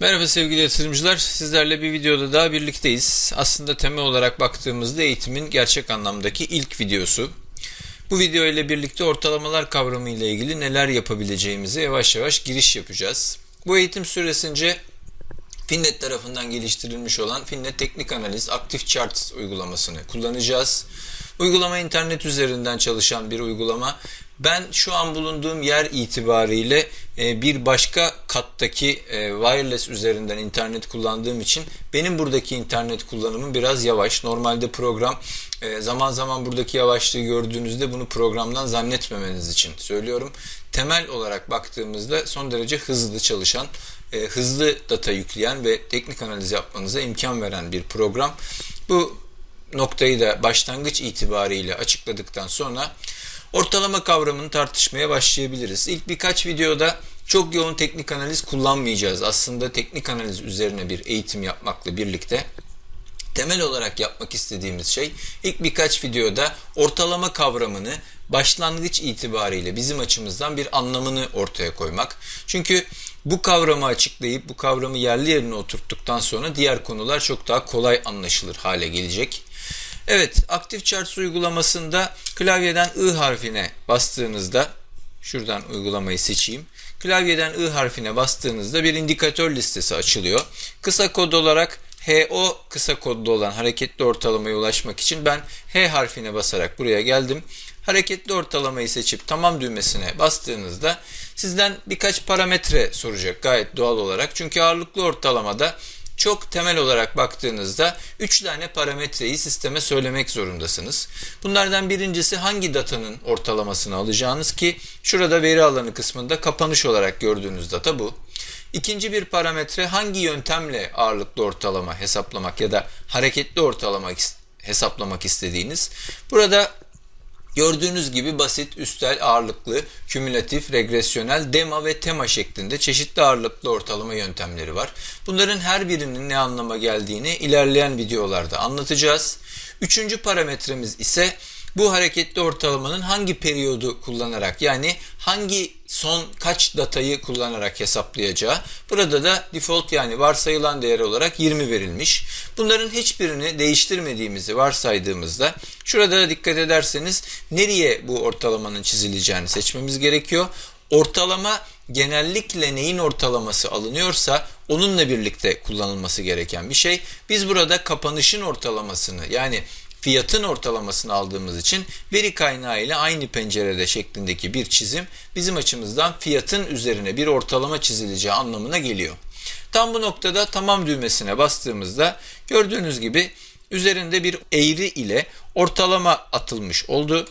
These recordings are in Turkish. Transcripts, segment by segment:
Merhaba sevgili yatırımcılar. Sizlerle bir videoda daha birlikteyiz. Aslında temel olarak baktığımızda eğitimin gerçek anlamdaki ilk videosu. Bu video ile birlikte ortalamalar kavramı ile ilgili neler yapabileceğimize yavaş yavaş giriş yapacağız. Bu eğitim süresince Finnet tarafından geliştirilmiş olan Finnet Teknik Analiz Active Charts uygulamasını kullanacağız. Uygulama internet üzerinden çalışan bir uygulama. Ben şu an bulunduğum yer itibariyle e, bir başka kattaki e, wireless üzerinden internet kullandığım için benim buradaki internet kullanımım biraz yavaş. Normalde program e, zaman zaman buradaki yavaşlığı gördüğünüzde bunu programdan zannetmemeniz için söylüyorum. Temel olarak baktığımızda son derece hızlı çalışan hızlı data yükleyen ve teknik analiz yapmanıza imkan veren bir program. Bu noktayı da başlangıç itibariyle açıkladıktan sonra ortalama kavramını tartışmaya başlayabiliriz. İlk birkaç videoda çok yoğun teknik analiz kullanmayacağız. Aslında teknik analiz üzerine bir eğitim yapmakla birlikte temel olarak yapmak istediğimiz şey ilk birkaç videoda ortalama kavramını başlangıç itibariyle bizim açımızdan bir anlamını ortaya koymak. Çünkü bu kavramı açıklayıp bu kavramı yerli yerine oturttuktan sonra diğer konular çok daha kolay anlaşılır hale gelecek. Evet, Active Charts uygulamasında klavyeden I harfine bastığınızda, şuradan uygulamayı seçeyim. Klavyeden I harfine bastığınızda bir indikatör listesi açılıyor. Kısa kod olarak HO kısa kodlu olan hareketli ortalamaya ulaşmak için ben H harfine basarak buraya geldim. Hareketli ortalamayı seçip tamam düğmesine bastığınızda sizden birkaç parametre soracak gayet doğal olarak. Çünkü ağırlıklı ortalamada çok temel olarak baktığınızda 3 tane parametreyi sisteme söylemek zorundasınız. Bunlardan birincisi hangi datanın ortalamasını alacağınız ki şurada veri alanı kısmında kapanış olarak gördüğünüz data bu. İkinci bir parametre hangi yöntemle ağırlıklı ortalama hesaplamak ya da hareketli ortalama hesaplamak istediğiniz. Burada Gördüğünüz gibi basit, üstel, ağırlıklı, kümülatif, regresyonel, dema ve tema şeklinde çeşitli ağırlıklı ortalama yöntemleri var. Bunların her birinin ne anlama geldiğini ilerleyen videolarda anlatacağız. Üçüncü parametremiz ise bu hareketli ortalamanın hangi periyodu kullanarak yani hangi son kaç datayı kullanarak hesaplayacağı. Burada da default yani varsayılan değer olarak 20 verilmiş. Bunların hiçbirini değiştirmediğimizi varsaydığımızda şurada da dikkat ederseniz nereye bu ortalamanın çizileceğini seçmemiz gerekiyor. Ortalama genellikle neyin ortalaması alınıyorsa onunla birlikte kullanılması gereken bir şey. Biz burada kapanışın ortalamasını yani fiyatın ortalamasını aldığımız için veri kaynağı ile aynı pencerede şeklindeki bir çizim bizim açımızdan fiyatın üzerine bir ortalama çizileceği anlamına geliyor. Tam bu noktada tamam düğmesine bastığımızda gördüğünüz gibi üzerinde bir eğri ile ortalama atılmış oldu.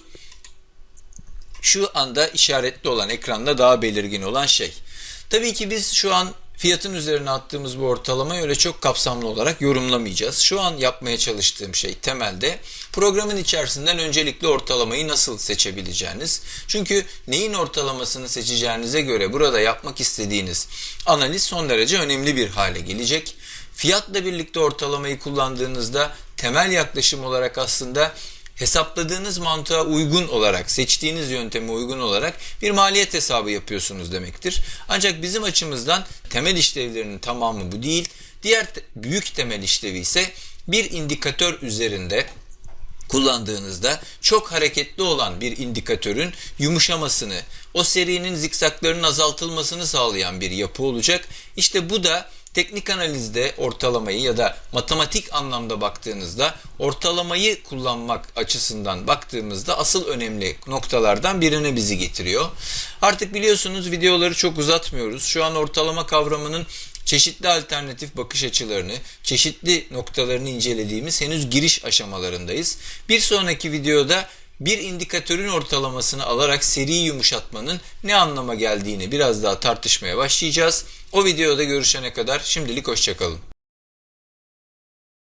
Şu anda işaretli olan ekranda daha belirgin olan şey. Tabii ki biz şu an fiyatın üzerine attığımız bu ortalamayı öyle çok kapsamlı olarak yorumlamayacağız. Şu an yapmaya çalıştığım şey temelde programın içerisinden öncelikle ortalamayı nasıl seçebileceğiniz. Çünkü neyin ortalamasını seçeceğinize göre burada yapmak istediğiniz analiz son derece önemli bir hale gelecek. Fiyatla birlikte ortalamayı kullandığınızda temel yaklaşım olarak aslında hesapladığınız mantığa uygun olarak, seçtiğiniz yönteme uygun olarak bir maliyet hesabı yapıyorsunuz demektir. Ancak bizim açımızdan temel işlevlerinin tamamı bu değil. Diğer büyük temel işlevi ise bir indikatör üzerinde kullandığınızda çok hareketli olan bir indikatörün yumuşamasını, o serinin zikzaklarının azaltılmasını sağlayan bir yapı olacak. İşte bu da teknik analizde ortalamayı ya da matematik anlamda baktığınızda ortalamayı kullanmak açısından baktığımızda asıl önemli noktalardan birine bizi getiriyor. Artık biliyorsunuz videoları çok uzatmıyoruz. Şu an ortalama kavramının çeşitli alternatif bakış açılarını, çeşitli noktalarını incelediğimiz henüz giriş aşamalarındayız. Bir sonraki videoda bir indikatörün ortalamasını alarak seri yumuşatmanın ne anlama geldiğini biraz daha tartışmaya başlayacağız. O videoda görüşene kadar şimdilik hoşçakalın.